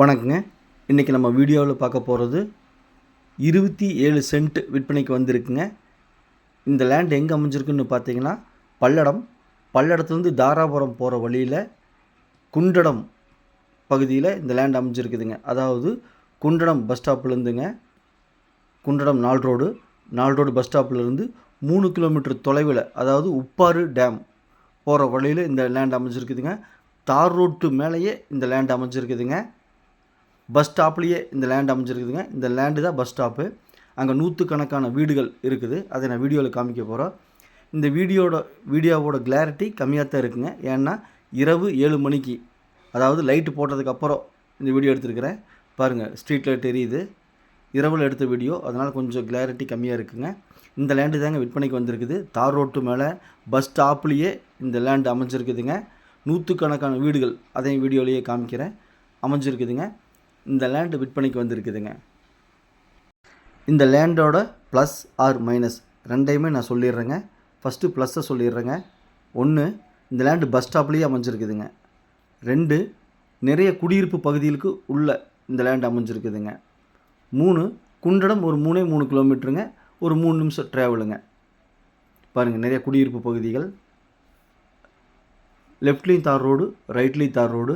வணக்கங்க. இன்றைக்கி நம்ம வீடியோவில் பார்க்க போகிறது இருபத்தி ஏழு சென்ட் விற்பனைக்கு வந்திருக்குங்க. இந்த லேண்ட் எங்கே அமைஞ்சிருக்குன்னு பார்த்தீங்கன்னா பல்லடம். பல்லடத்துலேருந்து தாராபுரம் போகிற வழியில் குண்டடம் பகுதியில் இந்த லேண்ட் அமைஞ்சிருக்குதுங்க. அதாவது குண்டடம் பஸ் ஸ்டாப்லேருந்துங்க குண்டடம் நால் ரோடு நால் ரோடு பஸ் ஸ்டாப்லேருந்து மூணு கிலோமீட்டர் தொலைவில் அதாவது உப்பாறு டேம் போகிற வழியில் இந்த லேண்ட் அமைஞ்சிருக்குதுங்க. தார் ரோட்டு மேலேயே இந்த லேண்ட் அமைஞ்சிருக்குதுங்க. பஸ் ஸ்டாப்லேயே இந்த லேண்ட் அமைஞ்சிருக்குதுங்க. இந்த லேண்டு தான் பஸ் ஸ்டாப்பு அங்கே நூற்றுக்கணக்கான வீடுகள் இருக்குது. அதை நான் வீடியோவில் காமிக்க போகிறோம் இந்த வீடியோட வீடியோவோட கிளாரிட்டி கம்மியாக தான் இருக்குங்க. ஏன்னா இரவு ஏழு மணிக்கு அதாவது லைட்டு போட்டதுக்கப்புறம் இந்த வீடியோ எடுத்திருக்கிறேன். பாருங்கள் ஸ்ட்ரீட் லைட் தெரியுது இரவில் எடுத்த வீடியோ அதனால் கொஞ்சம் கிளாரிட்டி கம்மியாக இருக்குங்க. இந்த லேண்டு தாங்க விற்பனைக்கு வந்திருக்குது. தார் ரோட்டு மேலே பஸ் ஸ்டாப்லேயே இந்த லேண்டு அமைஞ்சிருக்குதுங்க. நூற்றுக்கணக்கான வீடுகள் அதையும் வீடியோலேயே காமிக்கிறேன். அமைஞ்சிருக்குதுங்க. இந்த லேண்டு விற்பனைக்கு வந்திருக்குதுங்க. இந்த லேண்டோட ப்ளஸ் ஆர் மைனஸ் ரெண்டையுமே நான் சொல்லிடுறேங்க. ஃபஸ்ட்டு ப்ளஸ்ஸை சொல்லிடுறேங்க. ஒன்று இந்த லேண்டு பஸ் ஸ்டாப்லேயே அமைஞ்சிருக்குதுங்க. ரெண்டு நிறைய குடியிருப்பு பகுதிகளுக்கு உள்ள இந்த லேண்ட் அமைஞ்சிருக்குதுங்க. மூணு குண்டடம் ஒரு மூணே மூணு கிலோமீட்டருங்க ஒரு மூணு நிமிஷம் ட்ராவலுங்க பாருங்கள் நிறைய குடியிருப்பு பகுதிகள். லெஃப்ட்லேயும் தார் ரோடு ரைட்லேயும் தார் ரோடு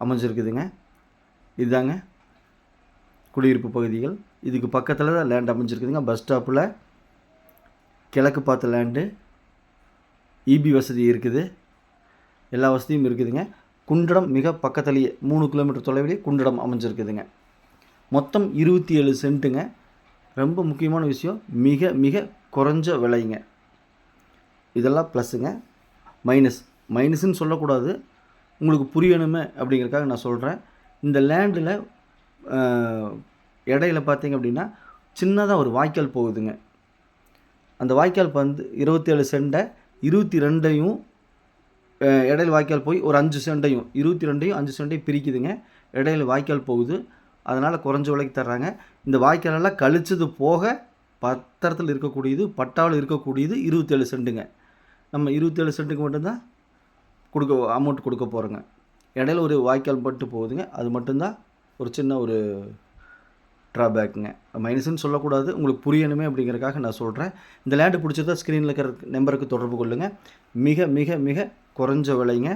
அமைஞ்சிருக்குதுங்க. இதுதாங்க. குடியிருப்பு பகுதிகள். இதுக்கு பக்கத்தில் தான் லேண்ட் அமைஞ்சிருக்குதுங்க. பஸ் ஸ்டாப்பில் கிழக்கு பார்த்த லேண்டு இபி வசதி இருக்குது. எல்லா வசதியும் இருக்குதுங்க. குண்டடம் மிக பக்கத்துலேயே மூணு கிலோமீட்டர் தொலைவிலே குண்டடம் அமைஞ்சிருக்குதுங்க. மொத்தம் இருபத்தி ஏழு சென்ட்டுங்க ரொம்ப முக்கியமான விஷயம் மிக மிக குறைஞ்ச விலைங்க. இதெல்லாம் ப்ளஸ்ஸுங்க மைனஸ் மைனஸ்ன்னு சொல்லக்கூடாது. உங்களுக்கு புரியணுமே அப்படிங்கிறதுக்காக நான் சொல்கிறேன் இந்த லேண்டில் இடையில பார்த்தீங்க அப்படின்னா சின்னதாக ஒரு வாய்க்கால் போகுதுங்க. அந்த வாய்க்கால் வந்து இருபத்தேழு செண்டை இருபத்தி ரெண்டையும் இடையில வாய்க்கால் போய் ஒரு அஞ்சு செண்டையும் இருபத்தி ரெண்டையும் அஞ்சு செண்டையும் பிரிக்குதுங்க. இடையில வாய்க்கால் போகுது. அதனால் குறைஞ்ச விலைக்கு தர்றாங்க. இந்த வாய்க்காலெல்லாம் கழிச்சது போக பத்திரத்தில் இருக்கக்கூடியது பட்டாவில் இருக்கக்கூடியது இருபத்தேழு செண்டுங்க. நம்ம இருபத்தேழு சென்ட்டுக்கு மட்டும்தான் கொடுக்க அமௌண்ட் கொடுக்க போகிறோங்க இடையில ஒரு வாய்க்கால் பட்டு போகுதுங்க. அது மட்டும்தான் ஒரு சின்ன ஒரு ட்ராபேக்குங்க மைனஸ்ன்னு சொல்லக்கூடாது. உங்களுக்கு புரியணுமே அப்படிங்கிறதுக்காக நான் சொல்கிறேன் இந்த லேண்டு பிடிச்சதா ஸ்க்ரீனில் இருக்கிற நம்பருக்கு தொடர்பு கொள்ளுங்கள் மிக மிக மிக குறைஞ்ச விலைங்க.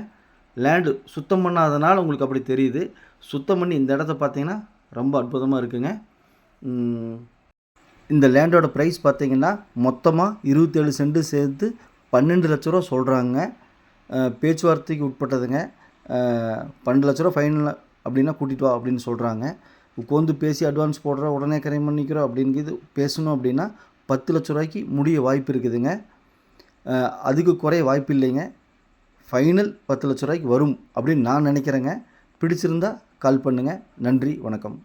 லேண்டு சுத்தம் பண்ணாதனால் உங்களுக்கு அப்படி தெரியுது. சுத்தம் பண்ணி இந்த இடத்த பார்த்தீங்கன்னா ரொம்ப அற்புதமாக இருக்குங்க. இந்த லேண்டோட ப்ரைஸ் பார்த்தீங்கன்னா மொத்தமாக இருபத்தேழு சென்ட்டு சேர்த்து பன்னெண்டு லட்ச ரூபா சொல்கிறாங்க பேச்சுவார்த்தைக்கு உட்பட்டதுங்க. பன்னெண்டு லட்ச ரூபா ஃபைனல் அப்படின்னா கூட்டிகிட்டு வா அப்படின்னு சொல்கிறாங்க உட்காந்து பேசி அட்வான்ஸ் போடுற உடனே கரை பண்ணிக்கிறோம் அப்படிங்கிறது பேசணும் அப்படின்னா பத்து லட்ச ரூபாய்க்கு முடிய வாய்ப்பு இருக்குதுங்க. அதுக்கு குறைய வாய்ப்பு இல்லைங்க. ஃபைனல் பத்து லட்ச ரூபாய்க்கு வரும் அப்படின்னு நான் நினைக்கிறேங்க. பிடிச்சிருந்தா கால் பண்ணுங்கள் நன்றி வணக்கம்.